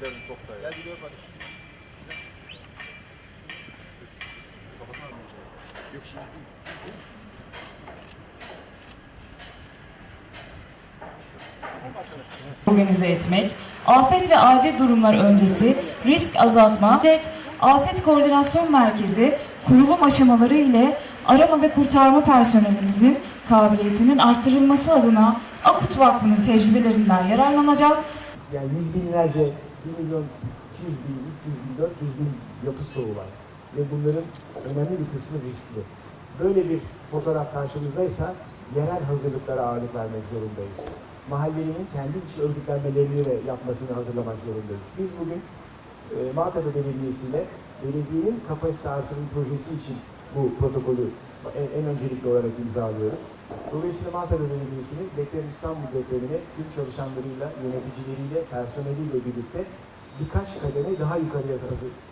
Devlet Oktay. Gel gör bak. Yok şimdi. organize etmek, afet ve acil durumlar öncesi risk azaltma, afet koordinasyon merkezi kurulum aşamaları ile arama ve kurtarma personelimizin kabiliyetinin artırılması adına Akut Vakfı'nın tecrübelerinden yararlanacak Yani yüz binlerce, 1 milyon, 200 bin, 300 bin, 400 bin yapı stoğu var. Ve bunların önemli bir kısmı riskli. Böyle bir fotoğraf karşımızdaysa yerel hazırlıklara ağırlık vermek zorundayız. Mahallenin kendi iç örgütlenmelerini de yapmasını hazırlamak zorundayız. Biz bugün e, Maltepe Belediyesi belediyenin kapasite artırım projesi için bu protokolü en, en öncelikli olarak imzalıyoruz. Dolayısıyla Maltepe Belediyesi'nin Deprem İstanbul depremine tüm çalışanlarıyla, yöneticileriyle, personeliyle birlikte birkaç kademe daha yukarıya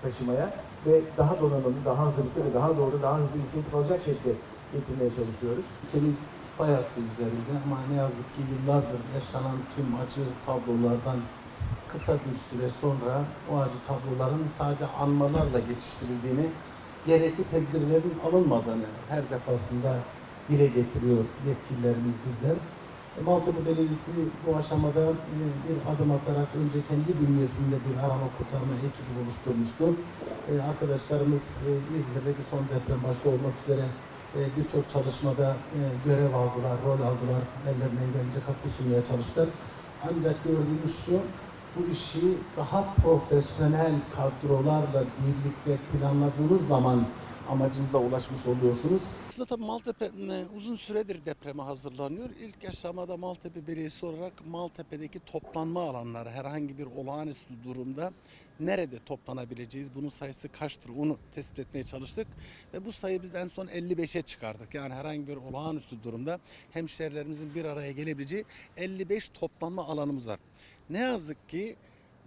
taşımaya ve daha donanımlı, daha hazırlıklı ve daha doğru, daha hızlı inisiyatif alacak şekilde getirmeye çalışıyoruz. ülkemiz fay hattı üzerinde ama ne yazık ki yıllardır yaşanan tüm acı tablolardan kısa bir süre sonra o acı tabloların sadece anmalarla geçiştirildiğini, gerekli tedbirlerin alınmadığını her defasında dile getiriyor yetkililerimiz bizler. E, Maltepe Belediyesi bu aşamada e, bir adım atarak önce kendi bünyesinde bir arama kurtarma ekibi oluşturmuştu. E, Arkadaşlarımız İzmir'deki son deprem başta olmak üzere birçok çalışmada görev aldılar, rol aldılar, ellerinden gelince katkı sunmaya çalıştılar. Ancak gördüğümüz şu, bu işi daha profesyonel kadrolarla birlikte planladığınız zaman amacınıza ulaşmış oluyorsunuz. Aslında tabii Maltepe e, uzun süredir depreme hazırlanıyor. İlk aşamada Maltepe Belediyesi olarak Maltepe'deki toplanma alanları herhangi bir olağanüstü durumda nerede toplanabileceğiz, bunun sayısı kaçtır onu tespit etmeye çalıştık. Ve bu sayı biz en son 55'e çıkardık. Yani herhangi bir olağanüstü durumda hemşehrilerimizin bir araya gelebileceği 55 toplanma alanımız var. Ne yazık ki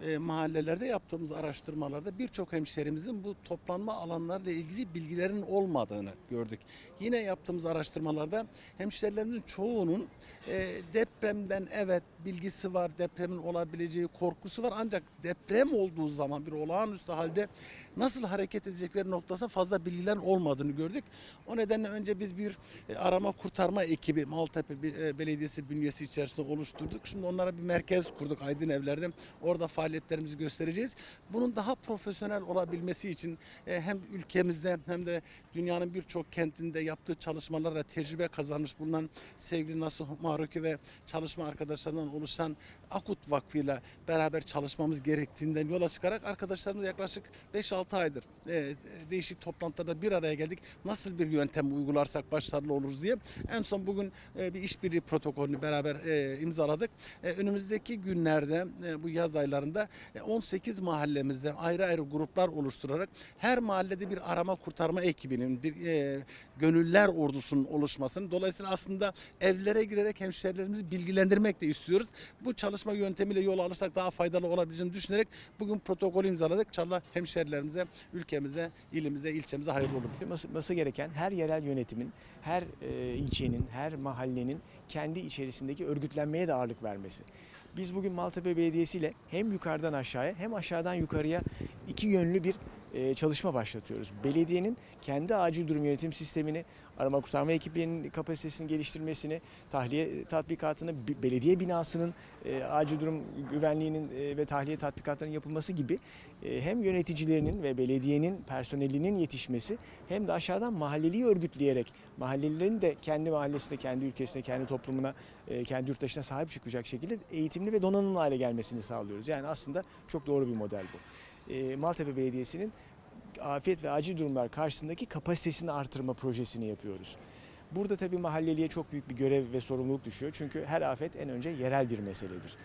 e, mahallelerde yaptığımız araştırmalarda birçok hemşehrimizin bu toplanma alanlarıyla ilgili bilgilerin olmadığını gördük. Yine yaptığımız araştırmalarda hemşehrilerimizin çoğunun e, depremden evet bilgisi var, depremin olabileceği korkusu var ancak deprem olduğu zaman bir olağanüstü halde nasıl hareket edecekleri noktasında fazla bilgilerin olmadığını gördük. O nedenle önce biz bir e, arama kurtarma ekibi Maltepe e, Belediyesi bünyesi içerisinde oluşturduk. Şimdi onlara bir merkez kurduk Aydın Evler'de. Orada faaliyetlerimizi göstereceğiz. Bunun daha profesyonel olabilmesi için e, hem ülkemizde hem de dünyanın birçok kentinde yaptığı çalışmalarla tecrübe kazanmış bulunan sevgili Nasuh Maruki ve çalışma arkadaşlarından oluşan Akut Vakfı ile beraber çalışmamız gerektiğinden yola çıkarak arkadaşlarımız yaklaşık 5-6 aydır e, değişik toplantılarda bir araya geldik. Nasıl bir yöntem uygularsak başarılı oluruz diye. En son bugün e, bir işbirliği protokolünü beraber e, imzaladık. E, önümüzdeki günlerde e, bu yaz aylarında e, 18 mahallemizde ayrı ayrı gruplar oluşturarak her mahallede bir arama kurtarma ekibinin bir e, gönüller ordusunun oluşmasını dolayısıyla aslında evlere girerek hemşehrilerimizi bilgilendirmek de istiyoruz. Bu çalışma yöntemiyle yol alırsak daha faydalı olabileceğini düşünerek bugün protokolü imzaladık. İnşallah hemşehrilerimize, ülkemize, ilimize, ilçemize hayırlı olur. yapılması gereken her yerel yönetimin, her e, ilçenin, her mahallenin kendi içerisindeki örgütlenmeye de ağırlık vermesi. Biz bugün Maltepe Belediyesi ile hem yukarıdan aşağıya hem aşağıdan yukarıya iki yönlü bir çalışma başlatıyoruz. Belediyenin kendi acil durum yönetim sistemini, arama kurtarma ekiplerinin kapasitesini geliştirmesini, tahliye tatbikatını, bi- belediye binasının e, acil durum güvenliğinin e, ve tahliye tatbikatlarının yapılması gibi e, hem yöneticilerinin ve belediyenin personelinin yetişmesi hem de aşağıdan mahalleliyi örgütleyerek mahallelilerin de kendi mahallesine, kendi ülkesine, kendi toplumuna, e, kendi yurttaşına sahip çıkacak şekilde eğitimli ve donanımlı hale gelmesini sağlıyoruz. Yani aslında çok doğru bir model bu. E, Maltepe Belediyesi'nin afet ve acil durumlar karşısındaki kapasitesini artırma projesini yapıyoruz. Burada tabii mahalleliye çok büyük bir görev ve sorumluluk düşüyor. Çünkü her afet en önce yerel bir meseledir.